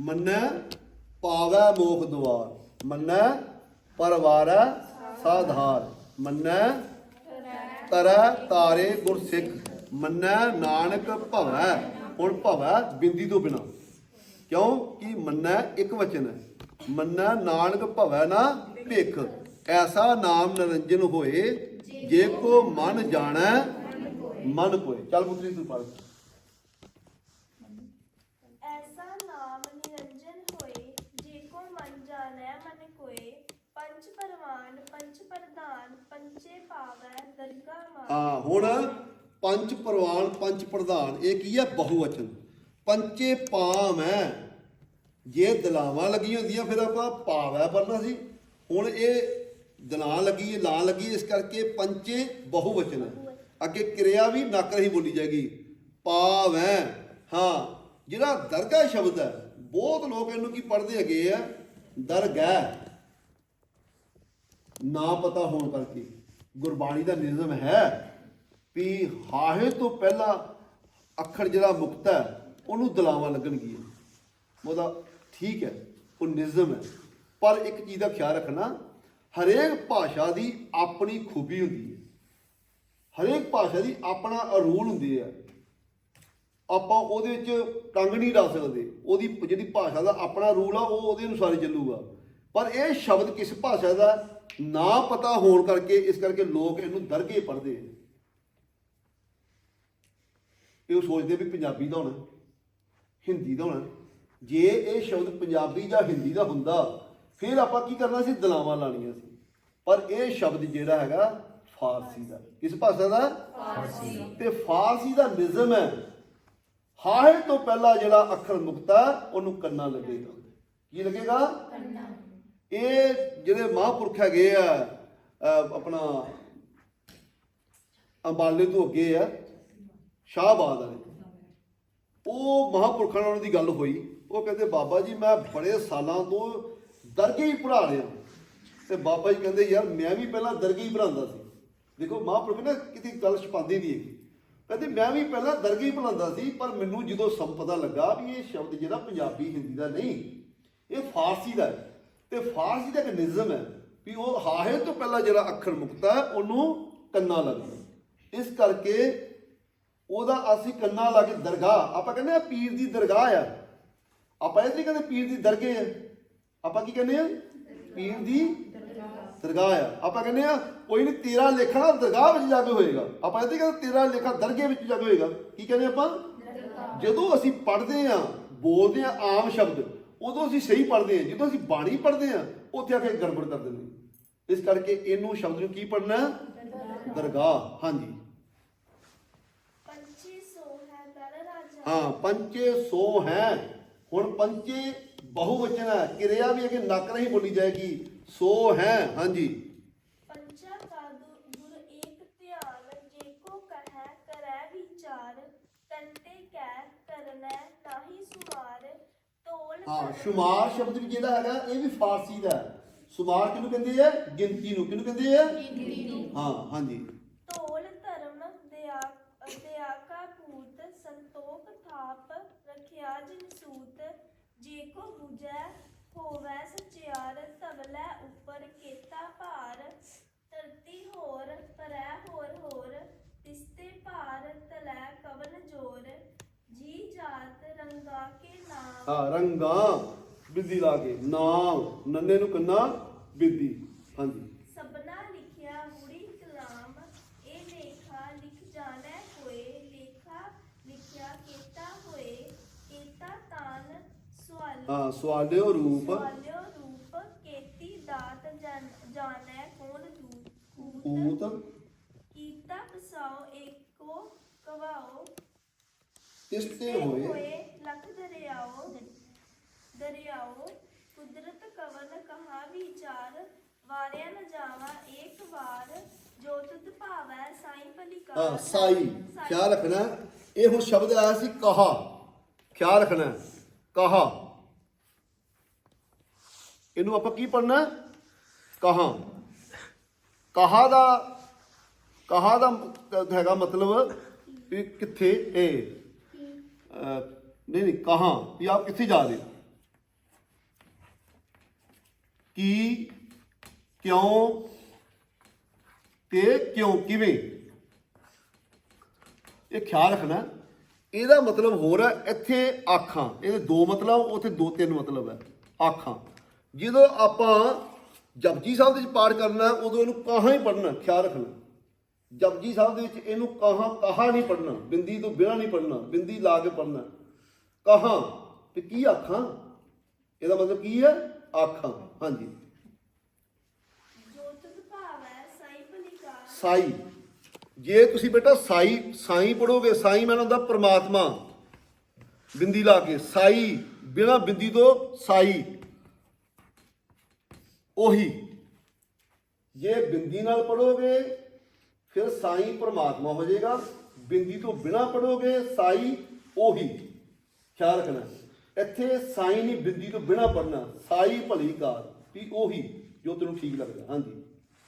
ਮੰਨੈ ਪਾਵੈ ਮੋਖ ਦੁਆਰ ਮੰਨੈ ਪਰਵਾਰੈ ਸਾਧਾਰ, ਮੰਨੈ ਤਰੈ ਤਾਰੇ ਗੁਰਸਿੱਖ, ਮੰਨੈ ਨਾਨਕ ਭਵੈ, ਹੁਣ ਭਵੈ ਬਿੰਦੀ ਤੋਂ ਬਿਨਾ। ਕਿਉਂ? ਕਿ ਮੰਨੈ ਇੱਕ ਵਚਨ ਹੈ। ਮੰਨੈ ਨਾਨਕ ਭਵੈ ਨਾ ਭਿਖ। ਐਸਾ ਨਾਮ ਨਿਰੰਜਨ ਹੋਏ, ਜੇ ਕੋ ਮਨ ਜਾਣੈ, ਮਨ ਕੋਏ। ਚੱਲ ਪੁੱਤਰੀ ਤੂੰ ਪੜ੍ਹ ਐਸਾ ਨਾਮ ਨਿਰੰਜਨ ਹੋਏ ਜੇ ਕੋ ਮਨ ਜਾਣੈ ਮਨ ਕੋਏ ਪੰਚ ਪਰਵਾਨ ਪੰਚ ਪ੍ਰਧਾਨ ਪੰਚੇ ਪਾਵੈ, ਦਰਗਾ ਮਾਨ ਹਾਂ, ਹੁਣ ਪੰਜ ਪ੍ਰਵਾਨ, ਪੰਜ ਪ੍ਰਧਾਨ, ਇਹ ਕੀ ਹੈ? ਬਹੁਵਚਨ। ਪੰਚੇ ਪਾਮ ਹੈ ਜੇ ਦਲਾਵਾਂ ਲੱਗੀਆਂ ਹੁੰਦੀਆਂ, ਫਿਰ ਆਪਾਂ ਪਾਵੈ ਪੜਨਾ ਸੀ। ਹੁਣ ਇਹ ਦਲਾਂ ਲੱਗੀ ਹੈ, ਲਾਂ ਲੱਗੀ ਇਸ ਕਰਕੇ ਪੰਚੇ ਬਹੁਵਚਨ। ਹੈ ਅੱਗੇ ਕਿਰਿਆ ਵੀ ਨੱਕ ਰਹੀ ਬੋਲੀ ਜਾਏਗੀ। ਪਾਵੈ। ਹਾਂ, ਜਿਹੜਾ ਦਰਗਾਹ ਸ਼ਬਦ ਹੈ, ਬਹੁਤ ਲੋਕ ਇਹਨੂੰ ਕੀ ਪੜ੍ਹਦੇ ਹੈਗੇ ਆ? ਦਰਗਾਹ। ਨਾ ਪਤਾ ਹੋਣ ਕਰਕੇ। ਗੁਰਬਾਣੀ ਦਾ ਨਿਯਮ ਹੈ ਵੀ ਹਾਹੇ ਤੋਂ ਪਹਿਲਾਂ ਅੱਖਰ ਜਿਹੜਾ ਮੁਕਤ ਹੈ, ਉਹਨੂੰ ਦਲਾਵਾਂ ਲੱਗਣਗੀਆਂ ਉਹਦਾ ਠੀਕ ਹੈ, ਉਹ ਨਿਯਮ ਹੈ। ਪਰ ਇੱਕ ਚੀਜ਼ ਦਾ ਖਿਆਲ ਰੱਖਣਾ, ਹਰੇਕ ਭਾਸ਼ਾ ਦੀ ਆਪਣੀ ਖੂਬੀ ਹੁੰਦੀ ਹੈ। ਹਰੇਕ ਭਾਸ਼ਾ ਦੀ ਆਪਣਾ ਰੂਲ ਹੁੰਦੀ ਹੈ। ਆਪਾਂ ਉਹਦੇ ਵਿੱਚ ਟੰਗ ਨਹੀਂ ਲਾ ਸਕਦੇ। ਉਹਦੀ ਜਿਹੜੀ ਭਾਸ਼ਾ ਦਾ ਆਪਣਾ ਰੂਲ ਆ, ਉਹ ਉਹਦੇ ਅਨੁਸਾਰ ਚੱਲੂਗਾ। ਪਰ ਇਹ ਸ਼ਬਦ ਕਿਸ ਭਾਸ਼ਾ ਦਾ ਨਾ ਪਤਾ ਹੋਣ ਕਰਕੇ ਇਸ ਕਰਕੇ ਲੋਕ ਇਹਨੂੰ ਦਰਗੇ ਪੜ੍ਹਦੇ ਆ ਇਹ ਉਹ ਸੋਚਦੇ ਵੀ ਪੰਜਾਬੀ ਦਾ ਹੋਣਾ ਹਿੰਦੀ ਦਾ ਹੋਣਾ। ਜੇ ਇਹ ਸ਼ਬਦ ਪੰਜਾਬੀ ਜਾਂ ਹਿੰਦੀ ਦਾ ਹੁੰਦਾ ਫਿਰ ਆਪਾਂ ਕੀ ਕਰਨਾ ਸੀ? ਦਲਾਵਾਂ ਲਾਣੀਆਂ ਸੀ। ਪਰ ਇਹ ਸ਼ਬਦ ਜਿਹੜਾ ਹੈਗਾ ਫਾਰਸੀ ਦਾ। ਕਿਸ ਭਾਸ਼ਾ ਦਾ? ਫਾਰਸੀ ਤੇ ਫਾਰਸੀ ਦਾ ਨਿਜ਼ਮ ਹੈ ਹਾਹੇ ਤੋਂ ਪਹਿਲਾ ਜਿਹੜਾ ਅੱਖਰ ਮੁਕਤਾ ਉਹਨੂੰ ਕੰਨਾ ਲੱਗੇਗਾ ਕੀ ਲੱਗੇਗਾ? ਕੰਨਾ। ਇਹ ਜਿਹੜੇ ਮਹਾਂਪੁਰਖ ਹੈਗੇ ਆ ਆਪਣਾ ਅੰਬਾਲੇ ਤੋਂ ਅੱਗੇ ਆ, ਸ਼ਾਹਬਾਦ ਵਾਲੇ ਉਹ ਮਹਾਂਪੁਰਖਾਂ ਨਾਲ ਉਹਨਾਂ ਦੀ ਗੱਲ ਹੋਈ। ਉਹ ਕਹਿੰਦੇ, ਬਾਬਾ ਜੀ, ਮੈਂ ਬੜੇ ਸਾਲਾਂ ਤੋਂ ਦਰਗੇ ਹੀ ਪੜ੍ਹਾ ਰਿਹਾ ਤੇ ਬਾਬਾ ਜੀ ਕਹਿੰਦੇ, ਯਾਰ, ਮੈਂ ਵੀ ਪਹਿਲਾਂ ਦਰਗੇ ਹੀ ਪੜ੍ਹਾਉਂਦਾ ਸੀ। ਦੇਖੋ, ਮਹਾਂਪੁਰਖ ਨੇ ਕਿਤੇ ਗੱਲ ਛਪਾਉਂਦੀ ਨਹੀਂ ਹੈਗੀ। ਕਹਿੰਦੇ, ਮੈਂ ਵੀ ਪਹਿਲਾਂ ਦਰਗੇ ਹੀ ਪੜ੍ਹਾਉਂਦਾ ਸੀ, ਪਰ ਮੈਨੂੰ ਜਦੋਂ ਸਮ ਪਤਾ ਲੱਗਾ ਵੀ ਇਹ ਸ਼ਬਦ ਜਿਹੜਾ ਪੰਜਾਬੀ, ਹਿੰਦੀ ਦਾ ਨਹੀਂ, ਇਹ ਫਾਰਸੀ ਦਾ ਹੈ। ਤੇ ਫਾਰਸੀ ਦਾ ਇੱਕ ਨਿਜ਼ਮ ਹੈ ਵੀ ਉਹ ਹਾਹੇ ਤੋਂ ਪਹਿਲਾਂ ਜਿਹੜਾ ਅੱਖਰ ਮੁਕਤਾ ਹੈ, ਉਹਨੂੰ ਕੰਨਾ ਲੱਗਦਾ ਇਸ ਕਰਕੇ ਉਹਦਾ ਅਸੀਂ ਕੰਨਾ ਲਾ ਕੇ ਦਰਗਾਹ, ਆਪਾਂ ਕਹਿੰਦੇ ਆ ਪੀਰ ਦੀ ਦਰਗਾਹ ਆ। ਆਪਾਂ ਇਹ ਨਹੀਂ ਕਹਿੰਦੇ ਪੀਰ ਦੀ ਦਰਗੇ ਆ। ਆਪਾਂ ਕੀ ਕਹਿੰਦੇ ਆ? ਪੀਰ ਦੀ ਦਰਗਾਹ ਆ। ਆਪਾਂ ਕਹਿੰਦੇ ਆ ਕੋਈ ਨਹੀਂ ਤੇਰਾ ਲੇਖਾ ਨਾ ਦਰਗਾਹ ਵਿੱਚ ਜਾ ਕੇ ਹੋਏਗਾ। ਆਪਾਂ ਇਹ ਨਹੀਂ ਕਹਿੰਦੇ ਤੇਰਾ ਲੇਖਾ ਦਰਗੇ ਵਿੱਚ ਜਾ ਕੇ ਹੋਏਗਾ। ਕੀ ਕਹਿੰਦੇ ਆਪਾਂ? ਜਦੋਂ ਅਸੀਂ ਪੜ੍ਹਦੇ ਆ ਬੋਲਦੇ ਆ ਆਮ ਸ਼ਬਦ ਉਦੋਂ ਅਸੀਂ ਸਹੀ ਪੜ੍ਹਦੇ ਆ ਜਦੋਂ ਅਸੀਂ ਬਾਣੀ ਪੜ੍ਹਦੇ ਆ ਉੱਥੇ ਆ ਕੇ ਗੜਬੜ ਕਰ ਦਿੰਦੇ ਹਾਂ। ਇਸ ਕਰਕੇ ਇਹਨੂੰ ਸ਼ਬਦ ਨੂੰ ਕੀ ਪੜ੍ਹਨਾ? ਦਰਗਾਹ। ਹਾਂਜੀ। ਹੈ ਹਾਂ ਪੰਚੇ ਸੋ ਹੈ। ਹੁਣ ਪੰਚੇ ਬਹੁਵਚਨ ਹੈ ਕਿਰਿਆ ਵੀ ਅਗੇ ਨੱਕ ਨਹੀਂ ਬੋਲੀ ਜਾਏਗੀ। ਸੋ ਹੈ ਹਾਂਜੀ ਪੰਚਾ ਕਾ ਦੁ- ਗੁਰ ਏਕ ਧਿਆਨ ਜੇ ਕੋ ਕਹੈ ਕਰੈ ਵਿਚਾਰ ਤੰਤੇ ਕੈ ਕਰਨੈ ਨਾਹੀ ਸੁਮਾਰ ਤੋਲ ਹਾਂ ਸ਼ੁਮਾਰ ਸ਼ਬਦ ਵੀ ਜਿਹੜਾ ਹੈਗਾ ਇਹ ਵੀ ਫਾਰਸੀ ਦਾ ਹੈ। ਸ਼ੁਮਾਰ ਕਿਹਨੂੰ ਕਹਿੰਦੇ ਆ? ਗਿਣਤੀ ਨੂੰ। ਕਿਹਨੂੰ ਕਹਿੰਦੇ ਆ? ਗਿਣਤੀ ਨੂੰ। ਹਾਂ ਹਾਂਜੀ। ਤੋਲ ਧਰਮ ਦਿਆ ਦਿਆ ਕਾ ਭੂਤ ਸੰਤੋਖ ਥਾਪ ਰਖਿਆ ਜਿਨ ਸੂਤ ਜੇ ਕੋ 부ਜੈ ਹੋਵੈ ਸਚਿਆਰ ਤਵਲੇ ਉੱਪਰ ਕੇਤਾ ਭਾਰ ਧਰਤੀ ਹੋਰ ਪਰੈ ਹੋਰ ਹੋਰ ਤਿਸਤੇ ਭਾਰ ਤਲੈ ਕਵਨ ਜੋਰ ਜੀ ਜਾਤ ਰੰਗਾ ਕੇ ਨਾਮ ਹਾਂ ਰੰਗਾ ਬਿੱਦੀ ਲਾ ਕੇ ਨਾਮ ਨੰਨੇ ਨੂੰ ਕੰਨਾ ਬਿੱਦੀ। ਹਾਂਜੀ। ਸਬਨਾ ਲਿਖਿਆ ਮੁੜੀ ਕਲਾਮ ਇਹ ਲੇਖਾ ਲਿਖ ਜਾਣੈ ਕੋਏ ਲੇਖਾ ਲਿਖਿਆ ਕੇਤਾ ਹੋਏ ਕੇਤਾ ਤਾਨ ਸਵਾਲ ਹਾਂ ਸਵਾਲਿਓ ਰੂਪ। ਸਵਾਲਿਓ ਰੂਪ ਕੇਤੀ ਦਾਤ ਜਨ- ਜਾਣੈ ਕੋਣ ਦੂਤ ਊਤ ਕੀਤਾ। ਪਸਾਓ ਏਕੋ ਕਵਾਓ ਤਿਸਤੇ ਹੋਏ ਲਖ ਦਰਿਆਓ ਦਰਿਆਓ ਕੁਦਰਤ ਕਵਨ ਕਹਾ ਵਿਚਾਰ ਵਾਰਿਆ ਨ ਜਾਵਾ ਏਕ ਵਾਰ ਜੋ ਤੁਧ ਭਾਵੈ ਸਾਈ ਭਲਿਕਾਰ। ਹਾਂ ਸਾਈ ਖਿਆਲ ਰੱਖਣਾ ਇਹ ਹੁਣ ਸ਼ਬਦ ਆਇਆ ਸੀ ਕਹਾ। ਖਿਆਲ ਰੱਖਣਾ ਕਹਾ। ਇਹਨੂੰ ਆਪਾਂ ਕੀ ਪੜਨਾ ਕਹਾ। ਕਹਾ ਦਾ ਕਹਾ ਦਾ ਹੈਗਾ ਮਤਲਬ ਵੀ ਕਿੱਥੇ? ਇਹ ਅਹ, ਨਹੀਂ ਨਹੀਂ ਕਹਾਂ ਵੀ ਆਪ ਕਿੱਥੇ ਜਾ ਰਹੇ ਹੋ? ਕੀ ਕਿਉਂ ਤੇ ਕਿਉਂ ਕਿਵੇਂ? ਇਹ ਖਿਆਲ ਰੱਖਣਾ। ਇਹਦਾ ਮਤਲਬ ਹੋਰ ਹੈ ਇੱਥੇ ਆਖਾਂ। ਇਹਦੇ ਦੋ ਮਤਲਬ ਉੱਥੇ ਦੋ ਤਿੰਨ ਮਤਲਬ ਹੈ। ਆਖਾਂ। ਜਦੋਂ ਆਪਾਂ ਜਪਜੀ ਸਾਹਿਬ ਦੇ ਵਿੱਚ ਪਾਠ ਕਰਨਾ ਉਦੋਂ ਇਹਨੂੰ ਕਾਹਾਂ ਹੀ ਪੜਨਾ ਖਿਆਲ ਰੱਖਣਾ। ਜਪਜੀ ਸਾਹਿਬ ਦੇ ਵਿੱਚ ਇਹਨੂੰ ਕਾਹਾਂ ਕਹਾ ਨਹੀਂ ਪੜਨਾ ਬਿੰਦੀ ਤੋਂ ਬਿਨਾਂ ਨਹੀਂ ਪੜਨਾ ਬਿੰਦੀ ਲਾ ਕੇ ਪੜਨਾ ਕਹਾਂ ਤੇ ਕੀ ਆਖਾਂ? ਇਹਦਾ ਮਤਲਬ ਕੀ ਹੈ? ਆਖਾਂ। ਹਾਂਜੀ। ਸਾਈ ਭਲਿਕਾਰ। ਸਾਈ। ਜੇ ਤੁਸੀਂ ਬੇਟਾ ਸਾਈ ਸਾਈ ਪੜੋਗੇ ਸਾਈ ਮੈਨ ਹੁੰਦਾ ਪ੍ਰਮਾਤਮਾ। ਬਿੰਦੀ ਲਾ ਕੇ। ਸਾਈ ਬਿਨਾ ਬਿੰਦੀ ਤੋਂ ਸਾਈ। ਉਹੀ। ਜੇ ਬਿੰਦੀ ਨਾਲ ਪੜੋਗੇ ਫਿਰ ਸਾਈ ਪ੍ਰਮਾਤਮਾ ਹੋ ਜਾਏਗਾ। ਬਿੰਦੀ ਤੋਂ ਬਿਨਾ ਪੜੋਗੇ ਸਾਈ ਉਹੀ। ਖਿਆਲ ਰੱਖਣਾ। ਇੱਥੇ ਸਾਈ ਨਹੀਂ ਬਿੰਦੀ ਤੋਂ ਬਿਨਾ ਪੜਨਾ ਸਾਈ ਭਲੀ ਕਾਰ ਵੀ ਉਹੀ ਜੋ ਤੈਨੂੰ ਠੀਕ ਲੱਗਦਾ। ਹਾਂਜੀ।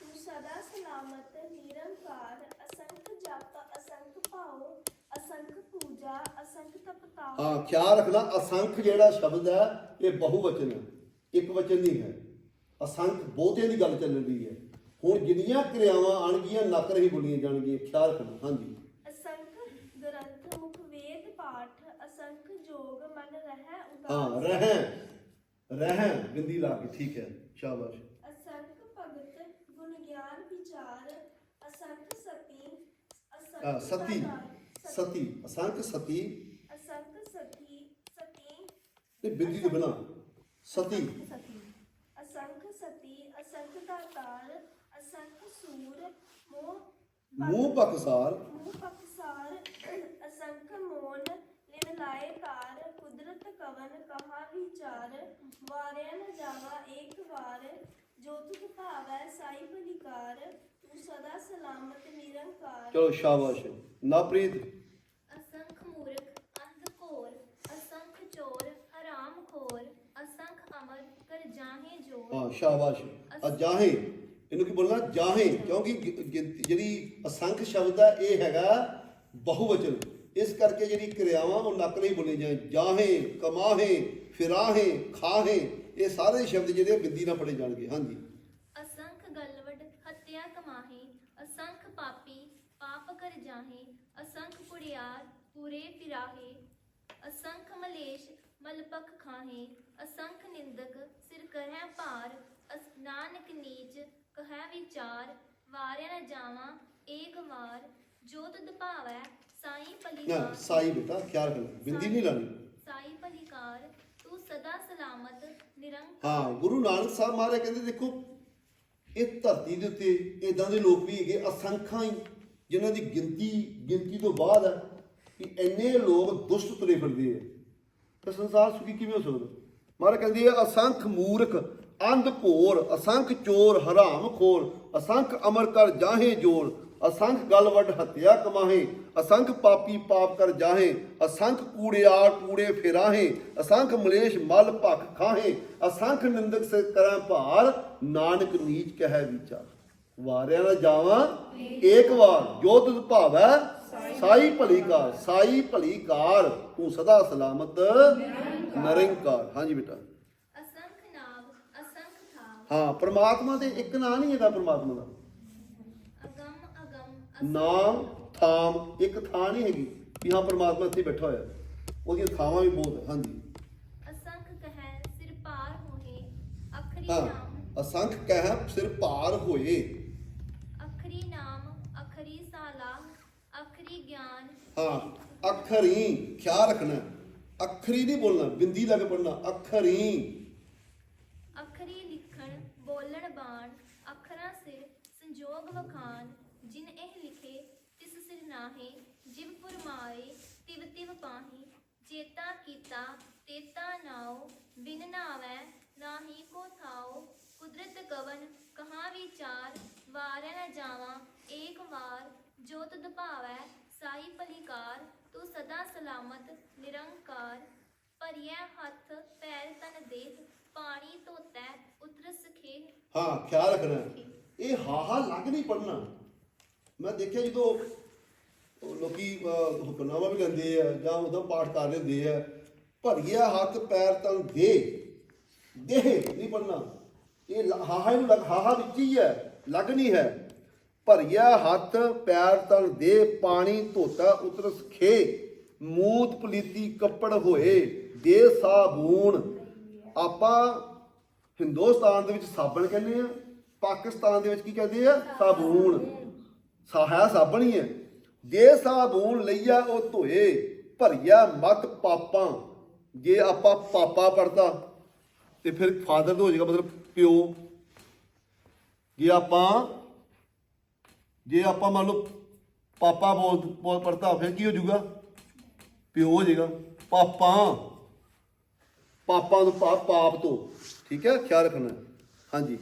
ਤੂੰ ਸਦਾ ਸਲਾਮਤ ਨਿਰੰਕਾਰ ਅਸੰਖ ਜਪ ਅਸੰਖ ਭਾਉ ਅਸੰਖ ਪੂਜਾ ਅਸੰਖ ਤਪਤਾਉ। ਹਾਂ ਖਿਆਲ ਰੱਖਣਾ ਅਸੰਖ ਜਿਹੜਾ ਸ਼ਬਦ ਹੈ ਇਹ ਬਹੁਵਚਨ ਹੈ। ਇੱਕ ਵਚਨ ਨਹੀਂ ਹੈ। ਅਸੰਖ ਬਹੁਤਿਆਂ ਦੀ ਗੱਲ ਚੱਲ ਰਹੀ ਹੈ। ਹੁਣ ਜਿੰਨੀਆਂ ਕਿਰਿਆਵਾਂ ਆਣਗੀਆਂ ਨਕ ਰਹੀ ਬੋਲੀਆਂ ਜਾਣਗੀਆਂ। ਖਿਆਲ ਰੱਖਣਾ। ਹਾਂਜੀ। ਵੇਦ ਪਾਠ ਅਸੰਖ ਜੋਗ ਮਨ ਰਹਿ ਹਾਂ ਉਦਾਸ ਰਹਿ ਰਹਿ ਬਿੰਦੀ ਲਾ ਕੇ ਠੀਕ ਹੈ ਸ਼ਾਬਾਸ਼ ਅਸੰਖ ਭਗਤ ਗੁਣ ਗਿਆਨ ਵਿਚਾਰ ਅਸੰਖ ਸਤੀ ਹਾਂ, ਅਸੰਖ ਸਤੀ ਸਤੀ ਸਤੀ ਅਸੰਖ ਸਤੀ ਅਸੰਖ ਸਤੀ ਸਤੀ ਤੇ ਬਿੰਦੀ ਤੋਂ ਬਿਨਾ ਸਤੀ ਅਸੰਖ ਸਤੀ ਅਸੰਖ ਦਾਤਾਰ ਅਸੰਖ ਸੂਰ ਮੋਹ ਮੂੰਹ ਪਕਸਾਰ ਲਾਏ ਕਾਰ ਕੁਦਰਤ ਕਵਨ ਕਹਾ ਵਿਚਾਰ। ਵਾਰਿਆ ਨ ਜਾਵਾ ਏਕ ਵਾਰ ਜੋ ਤੁਧ ਭਾਵੈ ਸਾਈ ਭਲਿਕਾਰ ਤੂੰ ਸਦਾ ਸਲਾਮਤ ਨਿਰੰਕਾਰ। ਚਲੋ ਸ਼ਾਬਾਸ਼। ਨਾਪ੍ਰੀਤ ਅਸੰਖ ਮੂਰਖ ਅੰਧ ਘੋਰ। ਅਸੰਖ ਚੋਰ ਹਰਾਮ ਖੋਰ। ਅਸੰਖ ਅਮਰ ਕਰ ਜਾਹੇ ਜੋਰ। ਹਾਂ ਸ਼ਾਬਾਸ਼। ਆ ਜਾਹੇ। ਇਹਨੂੰ ਕੀ ਬੋਲਣਾ? ਜਾਹੇ। ਕਿਉਂਕਿ ਜਿਹੜੀ ਅਸੰਖ ਸ਼ਬਦ ਹੈ ਇਹ ਹੈਗਾ ਬਹੁਵਚਨ। ਇਸ ਕਰਕੇ ਜਿਹੜੀ ਕਿਰਿਆਵਾਂ ਉਹ ਨਕਲ ਹੀ ਬੋਲੇ ਜਾਏ ਜਾਹੇ, ਕਮਾਹੇ, ਫਿਰਾਹੇ, ਖਾਹੇ, ਇਹ ਸਾਰੇ ਸ਼ਬਦ ਜਿਹੜੇ ਬਿੰਦੀ ਨਾਲ ਪੜੇ ਜਾਣਗੇ। ਹਾਂਜੀ। ਅਸੰਖ ਗਲਵਡ ਹੱਤਿਆ ਕਮਾਹੇ, ਅਸੰਖ ਪਾਪੀ ਪਾਪ ਕਰ ਜਾਹੇ, ਅਸੰਖ ਕੁੜਿਆਰ ਪੂਰੇ ਫਿਰਾਹੇ, ਅਸੰਖ ਮਲੇਸ਼ ਮਲਪਖ ਖਾਹੇ, ਅਸੰਖ ਨਿੰਦਕ ਸਿਰ ਕਰਹਿ ਭਾਰ ਨਾਨਕ ਨੀਚ ਕਹੈ ਵਿਚਾਰ, ਵਾਰਿਆ ਨ ਜਾਵਾਂ ਏਕ ਵਾਰ ਜੋ ਤੁਧ ਭਾਵੈ ਸਾਈ ਨਾ ਸਾਈ ਬੇਟਾ ਖਿਆਲ ਰੱਖਣਾ। ਬਿੰਦੀ ਨਹੀਂ ਲਾਣੀ ਸਾਈ ਪਲਿਕਾਰ ਤੂੰ ਸਦਾ ਸਲਾਮਤ ਨਿਰੰਕਾਰ ਹਾਂ ਗੁਰੂ ਨਾਨਕ ਸਾਹਿਬ ਮਹਾਰਾਜ ਕਹਿੰਦੇ ਦੇਖੋ ਇਹ ਧਰਤੀ ਦੇ ਉੱਤੇ ਇਦਾਂ ਦੇ ਲੋਕ ਵੀ ਹੈਗੇ ਅਸੰਖਾਂ ਹੀ ਜਿਨ੍ਹਾਂ ਦੀ ਗਿਣਤੀ ਗਿਣਤੀ ਤੋਂ ਬਾਅਦ ਹੈ ਕਿ ਇੰਨੇ ਲੋਕ ਦੁਸ਼ਟ ਤੁਰੇ ਫਿਰਦੇ ਆ। ਤਾਂ ਸੰਸਾਰ ਸੁਖੀ ਕਿਵੇਂ ਹੋ ਸਕਦਾ? ਮਹਾਰਾਜ ਕਹਿੰਦੇ ਆ ਅਸੰਖ ਮੂਰਖ ਅੰਧ ਘੋਰ ਅਸੰਖ ਚੋਰ ਹਰਾਮ ਖੋਰ ਅਸੰਖ ਅਮਰ ਕਰ ਜਾਹੇ ਜੋਰ ਅਸੰਖ ਗਲ ਵੱਡ ਹੱਤਿਆ ਕਮਾਹੇ ਅਸੰਖ ਪਾਪੀ ਪਾਪ ਕਰ ਜਾਹੇ ਅਸੰਖ ਕੂੜਿਆਰ ਕੂੜੇ ਫਿਰਾਹੇ ਅਸੰਖ ਮਲੇਸ਼ ਮਲ ਭਖ ਖਾਹੇ ਅਸੰਖ ਨਿੰਦਕ ਸੇ ਕਰਾਂ ਭਾਰ ਨਾਨਕ ਨੀਚ ਕਹਿ ਵਿਚਾਰ। ਵਾਰਿਆ ਨਾ ਜਾਵਾਂ ਏਕ ਵਾਰ ਜੋ ਤੁਧ ਭਾਵੈ ਸਾਈ ਭਲੀ ਕਾਰ ਸਾਈ ਭਲੀ ਕਾਰ ਤੂੰ ਸਦਾ ਸਲਾਮਤ ਨਿਰੰਕਾਰ। ਹਾਂਜੀ ਬੇਟਾ। ਅਸੰਖ ਨਾਮ ਅਸੰਖ ਥਾਮ ਹਾਂ ਪ੍ਰਮਾਤਮਾ ਦੇ ਇੱਕ ਨਾਂ ਨਹੀਂ ਹੈਗਾ ਪ੍ਰਮਾਤਮਾ ਦਾ। ਨਾਮ ਥਾਮ ਇੱਕ ਥਾਂ ਨਹੀਂ ਹੈਗੀ ਵੀ ਹਾਂ ਪ੍ਰਮਾਤਮਾ ਇੱਥੇ ਬੈਠਾ ਹੋਇਆ। ਉਹਦੀਆਂ ਥਾਵਾਂ ਵੀ ਬਹੁਤ ਹੈ ਹਾਂਜੀ। ਅਸੰਖ ਕਹੈ ਸਿਰ ਪਾਰ ਹੋਏ ਅਖਰੀ ਹਾਂ ਨਾਮ। ਅਸੰਖ ਕਹਿ ਸਿਰ ਭਾਰ ਹੋਏ। ਅਖਰੀ ਨਾਮ ਅਖਰੀ ਸਾਲਾ ਅਖਰੀ ਗਿਆਨ। ਹਾਂ ਅੱਖਰੀ ਖਿਆਲ ਰੱਖਣਾ। ਅੱਖਰੀ ਨਹੀਂ ਬੋਲਣਾ ਬਿੰਦੀ ਲਾ ਕੇ ਪੜਨਾ ਅੱਖਰੀ। ਅਖਰੀ ਲਿਖਣ ਬੋਲਣ ਬਾਣ ਅਖਰਾਂ ਸਿਰ ਸੰਜੋਗ ਵਖਾਨ ਜਿਨ ਇਹ ਲਿਖੇ ਤਿਸ ਸਿਰ ਨਾਹੀ ਜਿਵ ਫੁਰਮਾਏ ਤਿਵ ਤਿਵ ਪਾਹੀ। ਚੇਤਾ ਕੀਤਾ, ਤੇਤਾ ਨਾਉ, ਬਿਨ ਨਾਵੈ, ਨਾਹੀ ਕੋ ਥਾਉ। ਕੁਦਰਤ ਕਵਨ, ਕਹਾਂ ਵਿਚਾਰ, ਵਾਰੈ ਨ ਜਾਵਾਂ, ਏਕ ਵਾਰ। ਜੋ ਤੁਧ ਭਾਵੈ, ਸਾਈ ਭਲਿਕਾਰ, ਤੂੰ ਸਦਾ ਸਲਾਮਤ, ਨਿਰੰਕਾਰ। ਭਰੀਐ ਹੱਥ, ਪੈਰ ਤਨ ਦੇਹ, ਪਾਣੀ ਧੋਤੈ ਉਤਰ ਸਖੇ ਹਾਂ, ਖਿਆਲ ਰੱਖਣਾ। ਇਹ ਹਾਹਾ ਲੱਗ ਨਹੀਂ ਪੜਨਾ। ਮੈਂ ਦੇਖਿਆ ਜਦੋਂ ਲੋਕੀ ਅਹ, ਹੁਕਮਨਾਮਾ ਵੀ ਲੈਂਦੇ ਆ ਜਾਂ ਉਹਦਾ ਪਾਠ ਕਰ ਲੈਂਦੇ ਆ। ਭਰੀਆ ਹੱਥ ਪੈਰ ਤਨ ਦੇ ਦੇਹ ਨਹੀਂ ਪੜਨਾ ਇਹ ਹਾਹਾ ਨੂੰ ਲੱਗ ਹਾਹਾ ਵਿੱਚ ਹੀ ਹੈ ਲੱਗ ਨਹੀਂ ਹੈ। ਭਰੀਆ ਹੱਥ ਪੈਰ ਤਨ ਦੇ ਪਾਣੀ ਧੋਤਾ ਉਤਰ ਸਖੇ ਮੂਤ ਪਲੀਤੀ ਕੱਪੜ ਹੋਏ ਦੇ ਸਾਬੂਣ ਆਪਾਂ ਹਿੰਦੁਸਤਾਨ ਦੇ ਵਿੱਚ ਸਾਬਣ ਕਹਿੰਦੇ ਆ। ਪਾਕਿਸਤਾਨ ਦੇ ਵਿੱਚ ਕੀ ਕਹਿੰਦੇ ਆ? ਸਾਬੂਣ ਸਾਹਾ ਸਾਬਣ ਹੀ ਹੈ। ਜੇ ਸਾਬੂਣ ਲਈਆ ਉਹ ਧੋਏ, ਭਰੀਆ ਮਤ ਪਾਪਾਂ। ਜੇ ਆਪਾਂ ਪਾਪਾ ਪੜਦਾ ਤੇ ਫਿਰ ਫਾਦਰ ਤੋਂ ਹੋ ਜਾਏਗਾ ਮਤਲਬ ਪਿਓ। ਜੇ ਆਪਾਂ ਜੇ ਆਪਾਂ ਮੰਨ ਲਓ ਪਾਪਾ ਬੋਲ ਬੋਲ ਪੜਦਾ ਫਿਰ ਕੀ ਹੋ ਜਾਊਗਾ? ਪਿਓ ਹੋ ਜਾਏਗਾ। ਪਾਪਾ। ਪਾਪਾ ਤੋਂ ਪਾਪ ਤੋਂ ਠੀਕ ਹੈ? ਖਿਆਲ ਰੱਖਣਾ। ਹਾਂਜੀ।